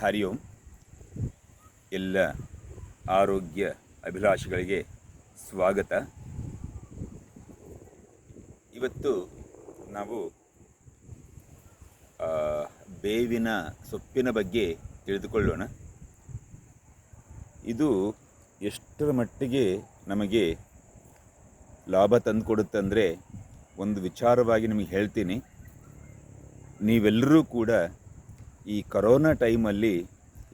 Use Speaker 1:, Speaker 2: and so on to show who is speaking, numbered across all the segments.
Speaker 1: ಹರಿ ಓಂ ಎಲ್ಲ ಆರೋಗ್ಯ ಅಭಿಲಾಷಿಗಳಿಗೆ ಸ್ವಾಗತ. ಇವತ್ತು ನಾವು ಬೇವಿನ ಸೊಪ್ಪಿನ ಬಗ್ಗೆ ತಿಳಿದುಕೊಳ್ಳೋಣ. ಇದು ಎಷ್ಟರ ಮಟ್ಟಿಗೆ ನಮಗೆ ಲಾಭ ತಂದುಕೊಡುತ್ತೆ ಅಂದರೆ ಒಂದು ವಿಚಾರವಾಗಿ ನಿಮಗೆ ಹೇಳ್ತೀನಿ. ನೀವೆಲ್ಲರೂ ಕೂಡ ಈ ಕರೋನಾ ಟೈಮಲ್ಲಿ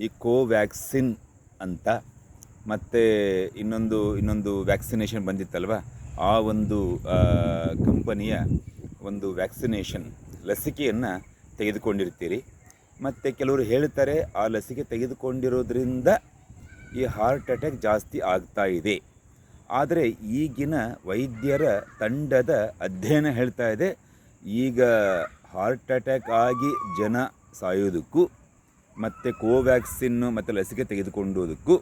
Speaker 1: ಈ ಕೋವ್ಯಾಕ್ಸಿನ್ ಅಂತ ಮತ್ತು ಇನ್ನೊಂದು ಇನ್ನೊಂದು ವ್ಯಾಕ್ಸಿನೇಷನ್ ಬಂದಿತ್ತಲ್ವ? ಆ ಒಂದು ಕಂಪನಿಯ ಒಂದು ವ್ಯಾಕ್ಸಿನೇಷನ್ ಲಸಿಕೆಯನ್ನು ತೆಗೆದುಕೊಂಡಿರ್ತೀರಿ. ಮತ್ತು ಕೆಲವರು ಹೇಳ್ತಾರೆ, ಆ ಲಸಿಕೆ ತೆಗೆದುಕೊಂಡಿರೋದ್ರಿಂದ ಈ ಹಾರ್ಟ್ ಅಟ್ಯಾಕ್ ಜಾಸ್ತಿ ಆಗ್ತಾ ಇದೆ. ಆದರೆ ಈಗಿನ ವೈದ್ಯರ ತಂಡದ ಅಧ್ಯಯನ ಹೇಳ್ತಾ ಇದೆ, ಈಗ ಹಾರ್ಟ್ ಅಟ್ಯಾಕ್ ಆಗಿ ಜನ ಸಾಯೋದಕ್ಕೂ ಮತ್ತು ಕೋವ್ಯಾಕ್ಸಿನ್ ಮತ್ತು ಲಸಿಕೆ ತೆಗೆದುಕೊಂಡೋದಕ್ಕೂ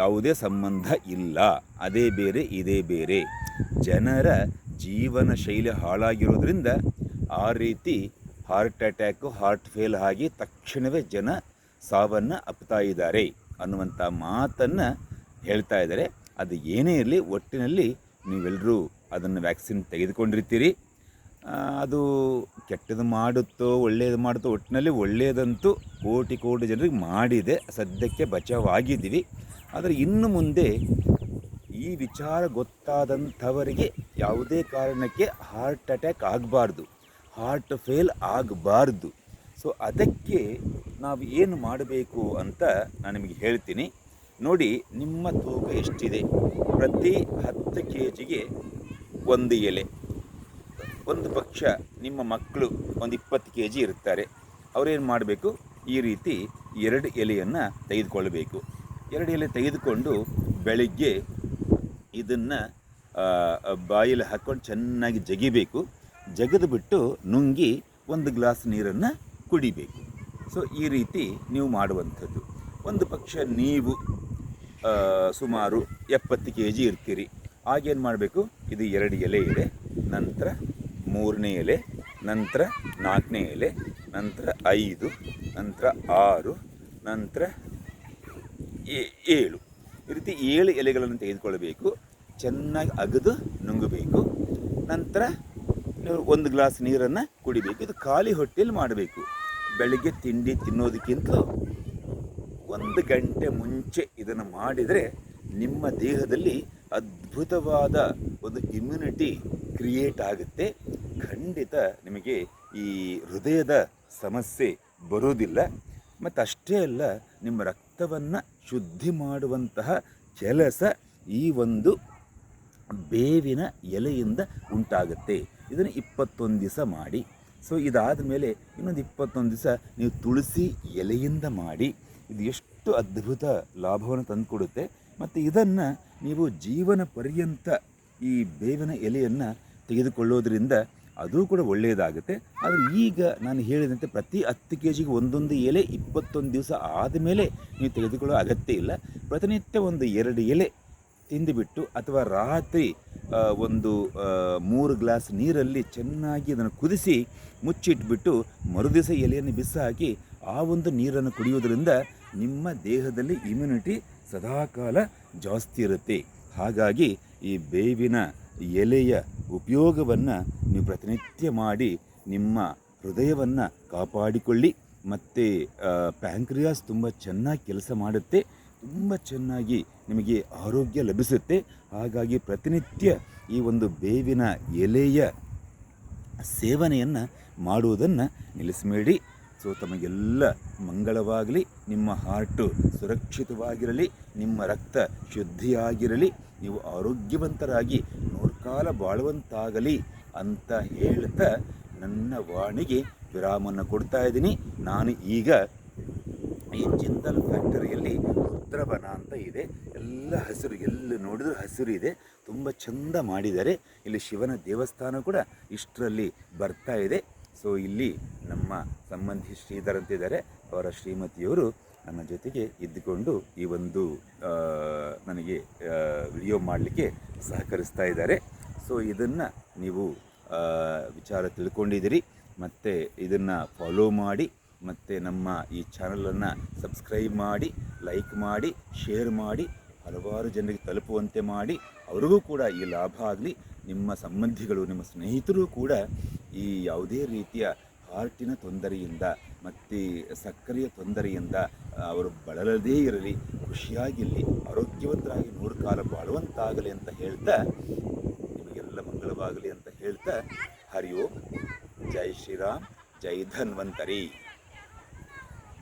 Speaker 1: ಯಾವುದೇ ಸಂಬಂಧ ಇಲ್ಲ. ಅದೇ ಬೇರೆ, ಇದೇ ಬೇರೆ. ಜನರ ಜೀವನ ಶೈಲಿ ಹಾಳಾಗಿರೋದ್ರಿಂದ ಆ ರೀತಿ ಹಾರ್ಟ್ ಅಟ್ಯಾಕು ಹಾರ್ಟ್ ಫೇಲ್ ಆಗಿ ತಕ್ಷಣವೇ ಜನ ಸಾವನ್ನು ಅಪ್ತಾ ಇದ್ದಾರೆ ಅನ್ನುವಂಥ ಮಾತನ್ನು ಹೇಳ್ತಾ ಇದ್ದಾರೆ. ಅದು ಏನೇ ಇರಲಿ, ಒಟ್ಟಿನಲ್ಲಿ ನೀವೆಲ್ಲರೂ ಅದನ್ನು ವ್ಯಾಕ್ಸಿನ್ ತೆಗೆದುಕೊಂಡಿರ್ತೀರಿ. ಅದು ಕೆಟ್ಟದು ಮಾಡುತ್ತೋ ಒಳ್ಳೆಯದು ಮಾಡುತ್ತೋ ಒಟ್ಟಿನಲ್ಲಿ ಒಳ್ಳೆಯದಂತೂ ಕೋಟಿ ಕೋಟಿ ಜನರಿಗೆ ಮಾಡಿದೆ. ಸದ್ಯಕ್ಕೆ ಬಚಾವಾಗಿದ್ದೀವಿ. ಆದರೆ ಇನ್ನು ಮುಂದೆ ಈ ವಿಚಾರ ಗೊತ್ತಾದಂಥವರಿಗೆ ಯಾವುದೇ ಕಾರಣಕ್ಕೆ ಹಾರ್ಟ್ ಅಟ್ಯಾಕ್ ಆಗಬಾರ್ದು. ಹಾರ್ಟ್ ಫೇಲ್ ಆಗಬಾರ್ದು. ಸೊ ಅದಕ್ಕೆ ನಾವು ಏನು ಮಾಡಬೇಕು ಅಂತ ನಾನು ನಿಮಗೆ ಹೇಳ್ತೀನಿ. ನೋಡಿ, ನಿಮ್ಮ ತೂಕ ಎಷ್ಟಿದೆ? ಪ್ರತಿ ಹತ್ತು ಕೆ ಜಿಗೆ ಒಂದು ಎಲೆ. ಒಂದು ಪಕ್ಷ ನಿಮ್ಮ ಮಕ್ಕಳು ಒಂದು ಇಪ್ಪತ್ತು ಕೆ ಜಿ ಇರ್ತಾರೆ ಅವರೇನು ಮಾಡಬೇಕು? ಈ ರೀತಿ ಎರಡು ಎಲೆಯನ್ನು ತೆಗೆದುಕೊಳ್ಳಬೇಕು. ಎರಡು ಎಲೆ ತೆಗೆದುಕೊಂಡು ಬೆಳಿಗ್ಗೆ ಇದನ್ನು ಬಾಯಲ್ಲಿ ಹಾಕ್ಕೊಂಡು ಚೆನ್ನಾಗಿ ಜಗಿಬೇಕು. ಜಗದ್ಬಿಟ್ಟು ನುಂಗಿ ಒಂದು ಗ್ಲಾಸ್ ನೀರನ್ನು ಕುಡಿಬೇಕು. ಸೊ, ಈ ರೀತಿ ನೀವು ಮಾಡುವಂಥದ್ದು. ಒಂದು ಪಕ್ಷ ನೀವು ಸುಮಾರು ಎಪ್ಪತ್ತು ಕೆ ಜಿ ಇರ್ತೀರಿ. ಆಗೇನು ಮಾಡಬೇಕು? ಇದು ಎರಡು ಎಲೆ ಇದೆ. ನಂತರ ಮೂರನೇ ಎಲೆ, ನಂತರ ನಾಲ್ಕನೇ ಎಲೆ, ನಂತರ ಐದು, ನಂತರ ಆರು, ನಂತರ ಏಳು. ಈ ರೀತಿ ಏಳು ಎಲೆಗಳನ್ನು ತೆಗೆದುಕೊಳ್ಬೇಕು ಚೆನ್ನಾಗಿ ಅಗದು, ನುಂಗಬೇಕು. ನಂತರ ಒಂದು ಗ್ಲಾಸ್ ನೀರನ್ನು ಕುಡಿಬೇಕು. ಇದು ಖಾಲಿ ಹೊಟ್ಟೆಯಲ್ಲಿ ಮಾಡಬೇಕು. ಬೆಳಗ್ಗೆ ತಿಂಡಿ ತಿನ್ನೋದಕ್ಕಿಂತಲೂ ಒಂದು ಗಂಟೆ ಮುಂಚೆ ಇದನ್ನು ಮಾಡಿದರೆ ನಿಮ್ಮ ದೇಹದಲ್ಲಿ ಅದ್ಭುತವಾದ ಒಂದು ಇಮ್ಯುನಿಟಿ ಕ್ರಿಯೇಟ್ ಆಗುತ್ತೆ. ಖಂಡಿತ ನಿಮಗೆ ಈ ಹೃದಯದ ಸಮಸ್ಯೆ ಬರೋದಿಲ್ಲ. ಮತ್ತು ಅಷ್ಟೇ ಅಲ್ಲ, ನಿಮ್ಮ ರಕ್ತವನ್ನು ಶುದ್ಧಿ ಮಾಡುವಂತಹ ಕೆಲಸ ಈ ಒಂದು ಬೇವಿನ ಎಲೆಯಿಂದ ಉಂಟಾಗುತ್ತೆ. ಇದನ್ನು ಇಪ್ಪತ್ತೊಂದು ದಿವಸ ಮಾಡಿ. ಸೊ ಇದಾದ ಮೇಲೆ ಇನ್ನೊಂದು ಇಪ್ಪತ್ತೊಂದು ದಿವಸ ನೀವು ತುಳಸಿ ಎಲೆಯಿಂದ ಮಾಡಿ. ಇದು ಎಷ್ಟು ಅದ್ಭುತ ಲಾಭವನ್ನು ತಂದುಕೊಡುತ್ತೆ. ಮತ್ತು ಇದನ್ನು ನೀವು ಜೀವನ ಪರ್ಯಂತ ಈ ಬೇವಿನ ಎಲೆಯನ್ನು ತೆಗೆದುಕೊಳ್ಳೋದ್ರಿಂದ ಅದು ಕೂಡ ಒಳ್ಳೆಯದಾಗುತ್ತೆ ಆದರೆ ಈಗ ನಾನು ಹೇಳಿದಂತೆ ಪ್ರತಿ ಹತ್ತು ಕೆ ಜಿಗೆ ಒಂದೊಂದು ಎಲೆ ಇಪ್ಪತ್ತೊಂದು ದಿವಸ ಆದಮೇಲೆ ನೀವು ತೆಗೆದುಕೊಳ್ಳೋ ಅಗತ್ಯ ಇಲ್ಲ. ಪ್ರತಿನಿತ್ಯ ಒಂದು ಎರಡು ಎಲೆ ತಿಂದುಬಿಟ್ಟು ಅಥವಾ ರಾತ್ರಿ ಒಂದು ಮೂರು ಗ್ಲಾಸ್ ನೀರಲ್ಲಿ ಚೆನ್ನಾಗಿ ಅದನ್ನು ಕುದಿಸಿ ಮುಚ್ಚಿಟ್ಬಿಟ್ಟು ಮರುದಿವಸ ಎಲೆಯನ್ನು ಬಿಸಾಕಿ ಆ ಒಂದು ನೀರನ್ನು ಕುಡಿಯೋದ್ರಿಂದ ನಿಮ್ಮ ದೇಹದಲ್ಲಿ ಇಮ್ಯುನಿಟಿ ಸದಾಕಾಲ ಜಾಸ್ತಿ ಇರುತ್ತೆ. ಹಾಗಾಗಿ ಈ ಬೇವಿನ ಎಲೆಯ ಉಪಯೋಗವನ್ನು ನೀವು ಪ್ರತಿನಿತ್ಯ ಮಾಡಿ ನಿಮ್ಮ ಹೃದಯವನ್ನು ಕಾಪಾಡಿಕೊಳ್ಳಿ. ಮತ್ತು ಪ್ಯಾಂಕ್ರಿಯಾಸ್ ತುಂಬ ಚೆನ್ನಾಗಿ ಕೆಲಸ ಮಾಡುತ್ತೆ. ತುಂಬ ಚೆನ್ನಾಗಿ ನಿಮಗೆ ಆರೋಗ್ಯ ಲಭಿಸುತ್ತೆ. ಹಾಗಾಗಿ ಪ್ರತಿನಿತ್ಯ ಈ ಒಂದು ಬೇವಿನ ಎಲೆಯ ಸೇವನೆಯನ್ನು ಮಾಡುವುದನ್ನು ನಿಲ್ಲಿಸಬೇಡಿ. ಸೊ, ತಮಗೆಲ್ಲ ಮಂಗಳವಾಗಲಿ, ನಿಮ್ಮ ಹಾರ್ಟು ಸುರಕ್ಷಿತವಾಗಿರಲಿ, ನಿಮ್ಮ ರಕ್ತ ಶುದ್ಧಿಯಾಗಿರಲಿ, ನೀವು ಆರೋಗ್ಯವಂತರಾಗಿ ನೂರ್ಕಾಲ ಬಾಳುವಂತಾಗಲಿ ಅಂತ ಹೇಳ್ತಾ ನನ್ನ ವಾಣಿಗೆ ವಿರಾಮವನ್ನು ಕೊಡ್ತಾ ಇದ್ದೀನಿ. ನಾನು ಈಗ ಈ ಜಿಂದಲ್ ಫ್ಯಾಕ್ಟರಿಯಲ್ಲಿ ರುದ್ರವನ ಅಂತ ಇದೆ. ಎಲ್ಲ ಹಸಿರು, ಎಲ್ಲಿ ನೋಡಿದ್ರೂ ಹಸಿರು ಇದೆ. ತುಂಬ ಚಂದ ಮಾಡಿದ್ದಾರೆ. ಇಲ್ಲಿ ಶಿವನ ದೇವಸ್ಥಾನ ಕೂಡ ಇಷ್ಟರಲ್ಲಿ ಬರ್ತಾ ಇದೆ. ಸೊ ಇಲ್ಲಿ ನಮ್ಮ ಸಂಬಂಧಿ ಶ್ರೀಧರ್ ಅಂತಿದ್ದಾರೆ. ಅವರ ಶ್ರೀಮತಿಯವರು ನನ್ನ ಜೊತೆಗೆ ಇದ್ದುಕೊಂಡು ಈ ಒಂದು ನನಗೆ ವಿಡಿಯೋ ಮಾಡಲಿಕ್ಕೆ ಸಹಕರಿಸ್ತಾ ಇದ್ದಾರೆ. ಸೊ ಇದನ್ನು ನೀವು ವಿಚಾರ ತಿಳ್ಕೊಂಡಿದ್ದೀರಿ, ಮತ್ತು ಇದನ್ನು ಫಾಲೋ ಮಾಡಿ, ಮತ್ತು ನಮ್ಮ ಈ ಚಾನಲನ್ನು ಸಬ್ಸ್ಕ್ರೈಬ್ ಮಾಡಿ ಲೈಕ್ ಮಾಡಿ ಶೇರ್ ಮಾಡಿ, ಹಲವಾರು ಜನರಿಗೆ ತಲುಪುವಂತೆ ಮಾಡಿ, ಅವ್ರಿಗೂ ಕೂಡ ಈ ಲಾಭ ಆಗಲಿ, ನಿಮ್ಮ ಸಂಬಂಧಿಗಳು, ನಿಮ್ಮ ಸ್ನೇಹಿತರು ಕೂಡ ಈ ಯಾವುದೇ ರೀತಿಯ ಹಾರ್ಟಿನ ತೊಂದರೆಯಿಂದ, ಮತ್ತು ಸಕ್ಕರೆಯ ತೊಂದರೆಯಿಂದ ಅವರು ಬಳಲದೇ ಇರಲಿ, ಖುಷಿಯಾಗಿರಲಿ, ಆರೋಗ್ಯವಂತರಾಗಿ ನೂರು ಕಾಲ ಬಾಳುವಂತಾಗಲಿ ಅಂತ ಹೇಳ್ತಾ ಮಂಗಳವಾಗಲಿ ಅಂತ ಹೇಳ್ತಾ ಹರಿ ಓಂ ಜೈ ಶ್ರೀರಾಮ್ ಜೈ ಧನ್ವಂತರಿ.